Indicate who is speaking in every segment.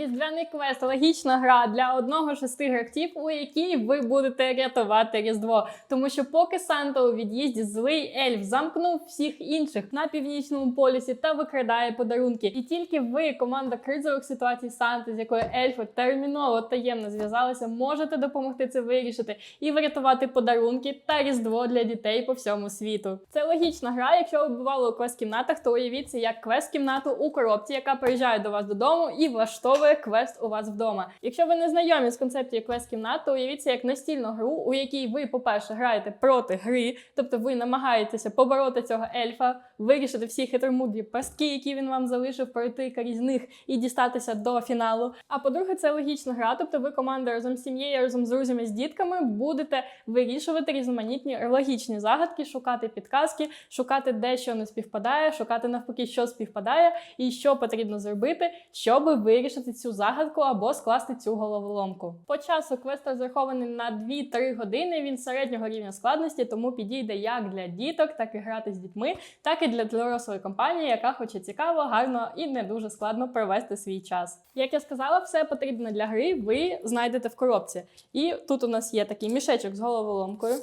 Speaker 1: Різдвяний квест логічна гра для одного шести гравців, у якій ви будете рятувати Різдво. Тому що поки Санта у від'їзді злий ельф замкнув всіх інших на північному полюсі та викрадає подарунки. І тільки ви, команда кризових ситуацій Санти, з якою ельфи терміново таємно зв'язалися, можете допомогти це вирішити і врятувати подарунки та різдво для дітей по всьому світу. Це логічна гра. Якщо ви бували у квест-кімнатах, то уявіть це як квест-кімнату у коробці, яка приїжджає до вас додому і влаштовує квест у вас вдома. Якщо ви не знайомі з концепцією квест-кімнат, то уявіть як настільну гру, у якій ви, по-перше, граєте проти гри, тобто ви намагаєтеся побороти цього ельфа, вирішити всі хитромудрі пастки, які він вам залишив, пройти крізь них і дістатися до фіналу. А по-друге, це логічна гра, тобто ви команда разом з сім'єю, разом з друзями, з дітками будете вирішувати різноманітні логічні загадки, шукати підказки, шукати де що не співпадає, шукати навпаки, що співпадає, і що потрібно зробити, щоб вирішити цю загадку або скласти цю головоломку. По часу квест розрахований на 2-3 години. Він середнього рівня складності, тому підійде як для діток, так і грати з дітьми, так і для дорослої компанії, яка хоче цікаво, гарно і не дуже складно провести свій час. Як я сказала, все потрібне для гри ви знайдете в коробці. І тут у нас є такий мішечок з головоломкою,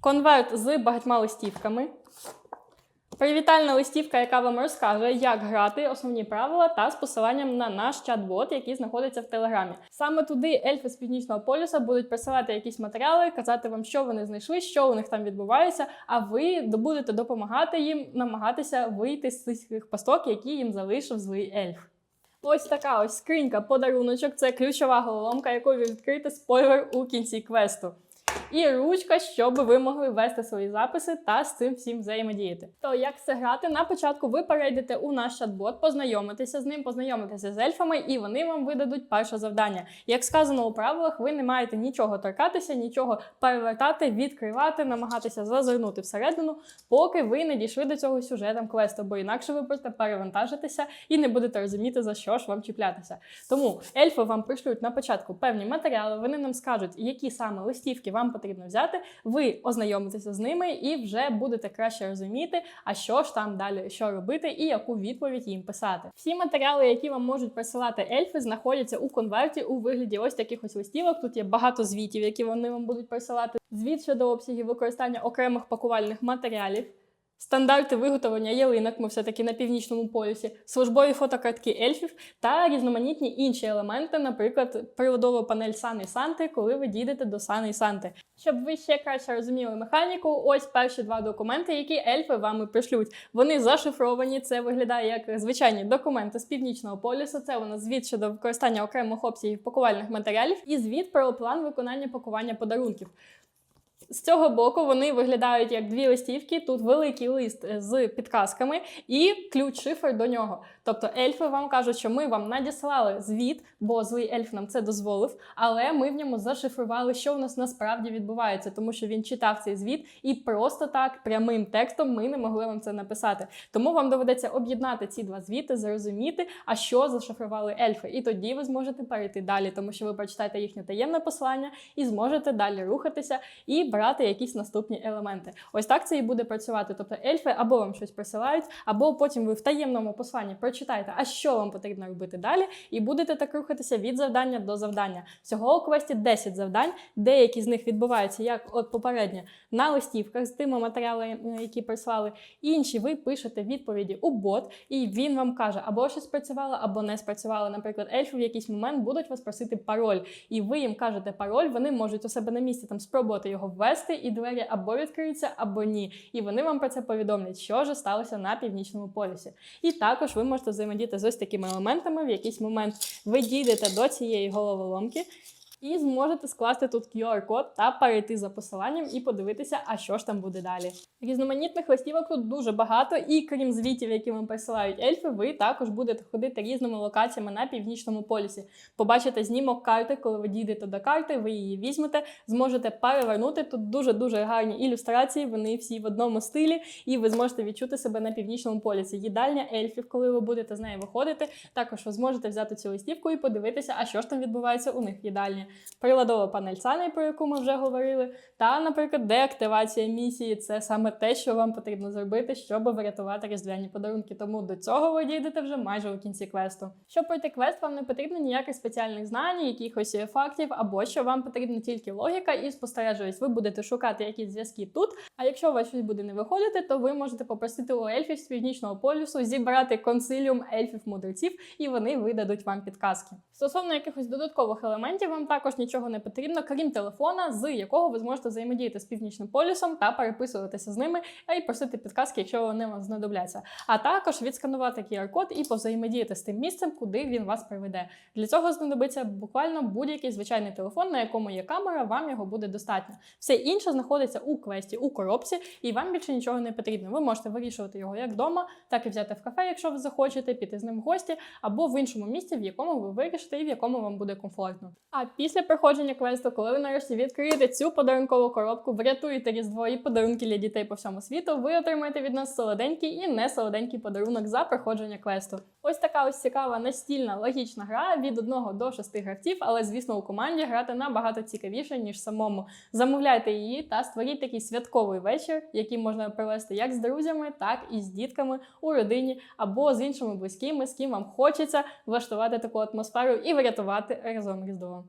Speaker 1: конверт з багатьма листівками. Привітальна листівка, яка вам розкаже, як грати, основні правила та з посиланням на наш чат-бот, який знаходиться в телеграмі. Саме туди ельфи з північного полюса будуть присилати якісь матеріали, казати вам, що вони знайшли, що у них там відбувається. А ви будете допомагати їм намагатися вийти з цих пасток, які їм залишив злий ельф. Ось така ось скринька, подаруночок. Це ключова головоломка, яку ви відкрите спойлер у кінці квесту. І ручка, щоб ви могли вести свої записи та з цим всім взаємодіяти. То як це грати? На початку ви перейдете у наш чат-бот, познайомитеся з ним, познайомитеся з ельфами, і вони вам видадуть перше завдання. Як сказано у правилах, ви не маєте нічого торкатися, нічого перевертати, відкривати, намагатися зазирнути всередину, поки ви не дійшли до цього сюжетом квесту, бо інакше ви будете перевантажитися і не будете розуміти, за що ж вам чіплятися. Тому ельфи вам пришлють на початку певні матеріали, вони нам скажуть, які саме листівки вам потрібно взяти. Ви ознайомитеся з ними і вже будете краще розуміти, а що ж там далі, що робити і яку відповідь їм писати. Всі матеріали, які вам можуть присилати ельфи, знаходяться у конверті у вигляді ось таких ось листівок. Тут є багато звітів, які вони вам будуть присилати. Звіт щодо обсягів використання окремих пакувальних матеріалів. Стандарти виготовлення ялинок, ми все-таки на північному полюсі, службові фотокартки ельфів та різноманітні інші елементи, наприклад, приладова панель Сани Санти, коли ви дійдете до Сани Санти. Щоб ви ще краще розуміли механіку, ось перші два документи, які ельфи вам пришлють. Вони зашифровані. Це виглядає як звичайні документи з північного полюсу. Це у нас звіт щодо використання окремих обсягів пакувальних матеріалів і звіт про план виконання пакування подарунків. З цього боку вони виглядають як дві листівки. Тут великий лист з підказками і ключ-шифр до нього. Тобто ельфи вам кажуть, що ми вам надіслали звіт, бо злий ельф нам це дозволив, але ми в ньому зашифрували, що у нас насправді відбувається, тому що він читав цей звіт, і просто так прямим текстом ми не могли вам це написати. Тому вам доведеться об'єднати ці два звіти, зрозуміти, а що зашифрували ельфи. І тоді ви зможете перейти далі, тому що ви прочитаєте їхнє таємне послання і зможете далі рухатися і брати якісь наступні елементи. Ось так це і буде працювати. Тобто ельфи або вам щось присилають, або потім ви в таємному посланні прочитаєте, а що вам потрібно робити далі, і будете так рухатися від завдання до завдання. Всього у квесті 10 завдань, деякі з них відбуваються як от попередньо на листівках з тими матеріалами, які прислали. Інші ви пишете відповіді у бот, і він вам каже, або щось спрацювало, або не спрацювало. Наприклад, ельфи в якийсь момент будуть вас просити пароль, і ви їм кажете пароль, вони можуть у себе на місці там спробувати його ввести, і двері або відкриються, або ні. І вони вам про це повідомлять, що ж сталося на північному полюсі. І також ви можете взаємодіяти з ось такими елементами. В якийсь момент ви дійдете до цієї головоломки. І зможете скласти тут QR-код та перейти за посиланням і подивитися, а що ж там буде далі. Різноманітних листівок тут дуже багато, і крім звітів, які вам присилають ельфи, ви також будете ходити різними локаціями на північному полюсі. Побачите знімок карти, коли ви дійдете до карти, ви її візьмете, зможете перевернути. Тут дуже дуже гарні ілюстрації. Вони всі в одному стилі, і ви зможете відчути себе на північному полюсі. Їдальня ельфів, коли ви будете з нею виходити. Також ви зможете взяти цю листівку і подивитися, а що ж там відбувається у них в їдальні. Приладова панель Sunny, про яку ми вже говорили, та, наприклад, деактивація місії це саме те, що вам потрібно зробити, щоб врятувати різдвяні подарунки. Тому до цього ви дійдете вже майже у кінці квесту. Щоб пройти квест, вам не потрібно ніяких спеціальних знань, якихось е, фактів, або що вам потрібна тільки логіка і спостережливість. Ви будете шукати якісь зв'язки тут. А якщо у вас щось буде не виходити, то ви можете попросити у ельфів з північного полюсу зібрати консиліум ельфів-мудреців, і вони видадуть вам підказки. Стосовно якихось додаткових елементів, вам також нічого не потрібно, крім телефона, з якого ви зможете взаємодіяти з північним полюсом та переписуватися з ними, а й просити підказки, якщо вони вам знадобляться. А також відсканувати QR-код і повзаємодіяти з тим місцем, куди він вас приведе. Для цього знадобиться буквально будь-який звичайний телефон, на якому є камера, вам його буде достатньо. Все інше знаходиться у квесті, у коробці, і вам більше нічого не потрібно. Ви можете вирішувати його як вдома, так і взяти в кафе, якщо ви захочете, піти з ним в гості, або в іншому місці, в якому ви вирішите і в якому вам буде комфортно. А після проходження квесту, коли ви нарешті відкриєте цю подарункову коробку, врятуєте різдво і подарунки для дітей по всьому світу, ви отримаєте від нас солоденький і не солоденький подарунок за проходження квесту. Ось така ось цікава настільна логічна гра від 1 до 6 гравців, але звісно у команді грати набагато цікавіше ніж самому. Замовляйте її та створіть такий святковий вечір, який можна провести як з друзями, так і з дітками у родині або з іншими близькими, з ким вам хочеться влаштувати таку атмосферу і врятувати разом різдво.